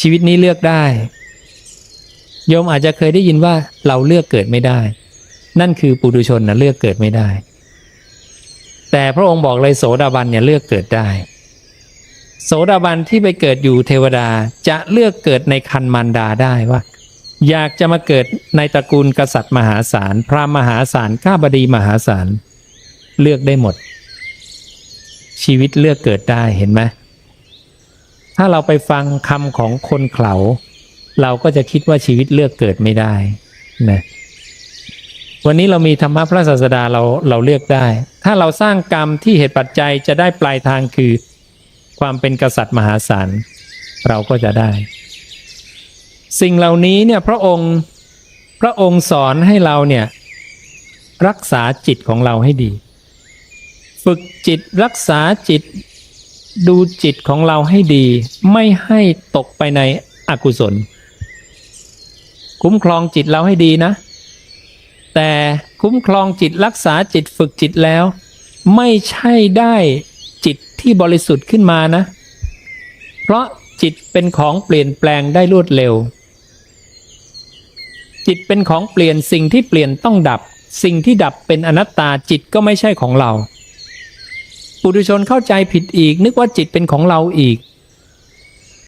ชีวิตนี้เลือกได้ โยมอาจจะเคยได้ยินว่าเราเลือกเกิดไม่ได้ นั่นคือปุถุชนนะเลือกเกิดไม่ได้ แต่พระองค์บอกเลยโสดาบันเนี่ยเลือกเกิดได้ โสดาบันที่ไปเกิดอยู่เทวดาจะเลือกเกิดในคันมารดาได้ว่า อยากจะมาเกิดในตระกูลกษัตริย์มหาศาล พราหมณ์มหาศาลข้าบดีมหาศาลเลือกได้หมด ชีวิตเลือกเกิดได้เห็นไหม ถ้าเราไปฟังคำของคนเขาเราก็จะคิดว่าชีวิตเลือกเกิดไม่ได้นะวันนี้เรามีธรรมะพระศาสดาเราเราเลือกได้ ถ้าเราสร้างกรรมที่เหตุปัจจัยจะได้ปลายทางคือ ความเป็นกษัตริย์มหาศาลเราก็จะได้ สิ่งเหล่านี้เนี่ยพระองค์พระองค์สอนให้เราเนี่ยรักษาจิตของเราให้ดี ฝึกจิตรักษาจิต ดูจิตของเราให้ดี ไม่ให้ตกไปในอกุศล คุ้มครองจิตเราให้ดีนะ แต่คุ้มครองจิตรักษาจิตฝึกจิตแล้ว ไม่ใช่ได้จิตที่บริสุทธิ์ขึ้นมานะ เพราะจิตเป็นของเปลี่ยนแปลงได้รวดเร็ว จิตเป็นของเปลี่ยนสิ่งที่เปลี่ยนต้องดับ สิ่งที่ดับเป็นอนัตตาจิตก็ไม่ใช่ของเรา ปุถุชนเข้าใจผิดอีก นึกว่าจิตเป็นของเราอีก